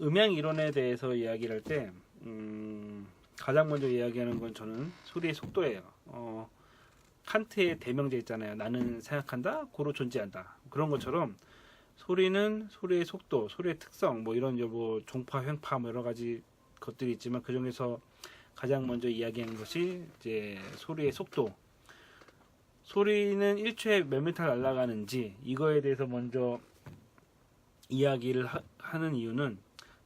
음향 이론에 대해서 이야기를 할 때 음, 가장 먼저 이야기하는 건 저는 소리의 속도예요. 어, 칸트의 대명제 있잖아요. 나는 생각한다, 고로 존재한다. 그런 것처럼 소리는 소리의 속도, 소리의 특성, 뭐 이런 뭐 종파, 횡파, 뭐 여러 가지 것들이 있지만 그 중에서 가장 먼저 이야기하는 것이 이제 소리의 속도. 소리는 1초에 몇 미터 날아가는지 이거에 대해서 먼저 이야기를 하, 는 이유는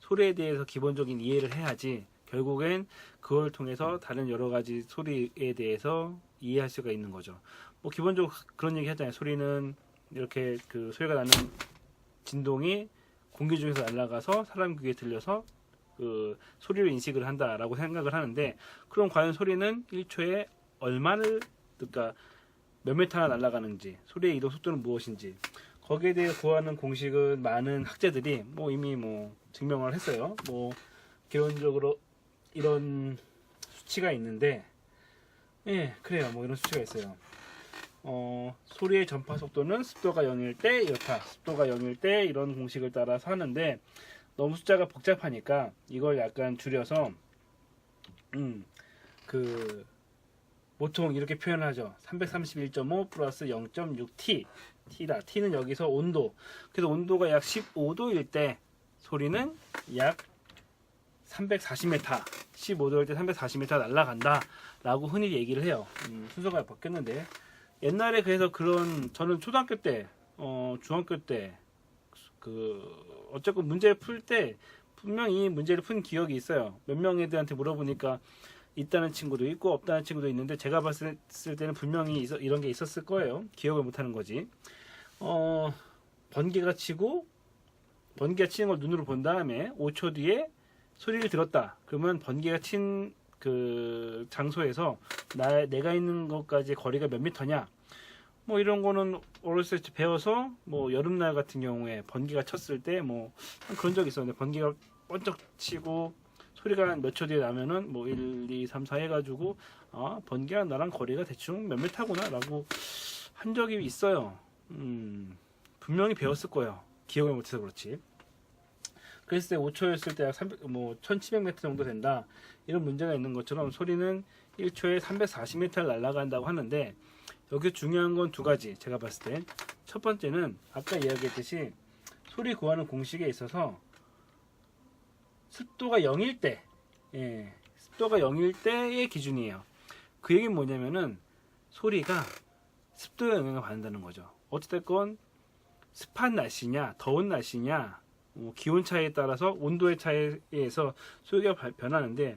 소리에 대해서 기본적인 이해를 해야지 결국엔 그걸 통해서 다른 여러 가지 소리에 대해서 이해할 수가 있는 거죠. 뭐 기본적으로 그런 얘기 하잖아요. 소리는 이렇게 그 소리가 나는 진동이 공기 중에서 날아가서 사람 귀에 들려서 그 소리를 인식을 한다라고 생각을 하는데 그럼 과연 소리는 1초에 얼마를 그러니까 몇 미터나 날아가는지 소리의 이동 속도는 무엇인지 거기에 대해 구하는 공식은 많은 학자들이 뭐 이미 뭐 증명을 했어요. 뭐 기본적으로 이런 수치가 있는데 예 그래요 뭐 이런 수치가 있어요. 어 소리의 전파 속도는 습도가 0일 때 이렇다 습도가 0일 때 이런 공식을 따라서 하는데 너무 숫자가 복잡하니까 이걸 약간 줄여서 음 그 보통 이렇게 표현하죠. 331.5 플러스 0.6t t다. t는 여기서 온도. 그래서 온도가 약 15도일 때 소리는 약 340m, 15도일 때 340m 날아간다. 라고 흔히 얘기를 해요. 음, 순서가 바뀌었는데. 옛날에 그래서 그런, 저는 초등학교 때, 어, 중학교 때, 그, 어쨌건 문제를 풀 때, 분명히 문제를 푼 기억이 있어요. 몇 명 애들한테 물어보니까, 있다는 친구도 있고 없다는 친구도 있는데 제가 봤을 때는 분명히 있어, 이런 게 있었을 거예요. 기억을 못하는 거지. 어, 번개가 치고 번개가 치는 걸 눈으로 본 다음에 5초 뒤에 소리를 들었다. 그러면 번개가 친 그 장소에서 나 내가 있는 것까지 거리가 몇 미터냐? 뭐 이런 거는 어렸을 때 배워서 뭐 여름날 같은 경우에 번개가 쳤을 때 뭐 그런 적이 있었는데 번개가 번쩍 치고 소리가 몇초 뒤에 나면은 뭐 1, 2, 3, 4 해가지고 아 번개가 나랑 거리가 대충 몇 미터구나 라고 한 적이 있어요. 음 분명히 배웠을 거예요. 기억을 못해서 그렇지. 그랬을 때 5초였을 때 약 300, 뭐 1700m 정도 된다. 이런 문제가 있는 것처럼 소리는 1초에 340m를 날아간다고 하는데 여기 중요한 건 두 가지 제가 봤을 때 첫 번째는 아까 이야기했듯이 소리 구하는 공식에 있어서 습도가 0일 때, 예, 습도가 0일 때의 기준이에요. 그 얘기는 뭐냐면은 소리가 습도에 영향을 받는다는 거죠. 어찌됐건 습한 날씨냐, 더운 날씨냐, 뭐 기온 차이에 따라서 온도의 차이에서 소리가 바- 변하는데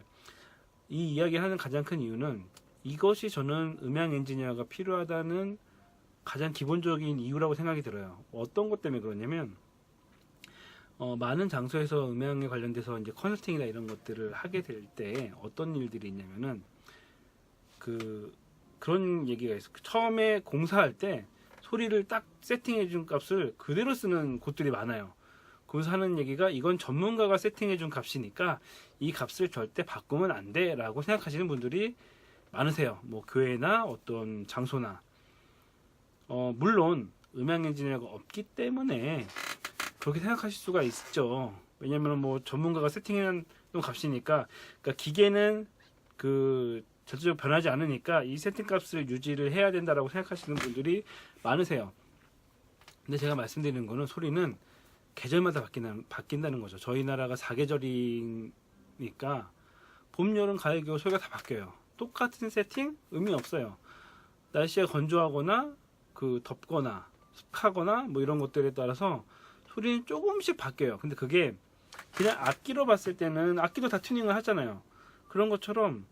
이 이야기를 하는 가장 큰 이유는 이것이 저는 음향 엔지니어가 필요하다는 가장 기본적인 이유라고 생각이 들어요. 어떤 것 때문에 그러냐면 어, 많은 장소에서 음향에 관련돼서 이제 컨설팅이나 이런 것들을 하게 될 때 어떤 일들이 있냐면은 그 그런 얘기가 있어. 요 처음에 공사할 때 소리를 딱 세팅해 준 값을 그대로 쓰는 곳들이 많아요. 그래서 하는 얘기가 이건 전문가가 세팅해 준 값이니까 이 값을 절대 바꾸면 안 돼라고 생각하시는 분들이 많으세요. 뭐 교회나 어떤 장소나 어, 물론 음향 엔지니어가 없기 때문에 그렇게 생각하실 수가 있죠. 왜냐면 뭐 전문가가 놓은 값이니까 그러니까 기계는 그 전체적으로 변하지 않으니까 이 세팅 값을 유지를 해야 된다라고 생각하시는 분들이 많으세요. 근데 제가 말씀드리는 거는 소리는 계절마다 바뀐다는, 바뀐다는 거죠. 저희 나라가 사계절이니까 봄, 여름, 가을, 겨울 소리가 다 바뀌어요. 똑같은 세팅 의미 없어요. 날씨가 건조하거나 그 덥거나 습하거나 뭐 이런 것들에 따라서 소리는 조금씩 바뀌어요. 근데 그게 그냥 악기로 봤을 때는 악기도 다 튜닝을 하잖아요. 그런 것처럼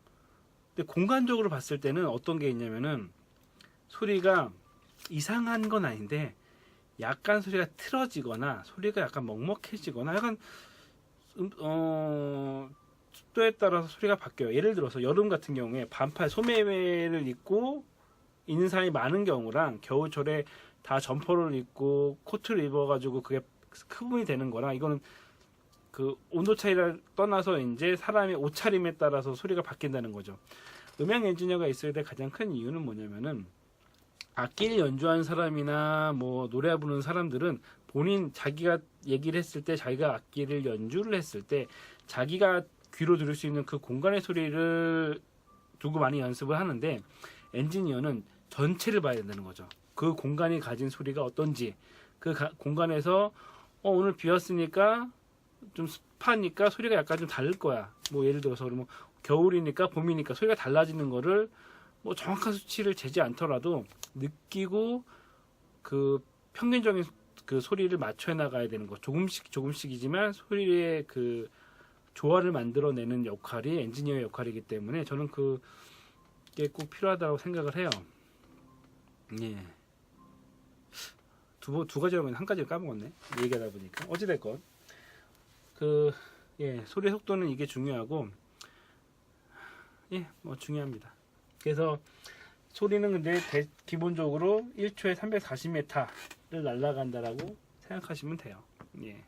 근데 공간적으로 봤을 때는 어떤 게 있냐면은 소리가 이상한 건 아닌데 약간 소리가 틀어지거나 소리가 약간 먹먹해지거나 약간 음, 어 습도에 따라서 소리가 바뀌어요. 예를 들어서 여름 같은 경우에 반팔 소매를 입고 사람이 많은 경우랑 겨울철에 다 점퍼를 입고 코트를 입어가지고 그게 크분이 되는 거랑 이거는 그 온도 차이를 떠나서 이제 사람의 옷차림에 따라서 소리가 바뀐다는 거죠. 음향 엔지니어가 있어야 될 가장 큰 이유는 뭐냐면은 악기를 연주하는 사람이나 뭐 노래 부르는 사람들은 본인 자기가 얘기를 했을 때 자기가 악기를 연주를 했을 때 자기가 귀로 들을 수 있는 그 공간의 소리를 두고 많이 연습을 하는데 엔지니어는 전체를 봐야 된다는 거죠. 그 공간이 가진 소리가 어떤지 그 가- 공간에서 어, 오늘 비 왔으니까 좀 습하니까 소리가 약간 좀 다를 거야. 뭐 예를 들어서 그러면 겨울이니까 봄이니까 소리가 달라지는 거를 뭐 정확한 수치를 재지 않더라도 느끼고 그 평균적인 그 소리를 맞춰 나가야 되는 거. 조금씩 조금씩이지만 소리의 그 조화를 만들어내는 역할이 엔지니어의 역할이기 때문에 저는 그게 꼭 필요하다고 생각을 해요. 예. 두, 번- 두 가지라고 했는데 한 가지를 까먹었네. 얘기하다 보니까. 어찌됐건. 그, 예, 소리의 속도는 이게 중요하고, 예, 뭐 중요합니다. 그래서 소리는 근데 대- 기본적으로 1초에 340m를 날아간다라고 생각하시면 돼요. 예.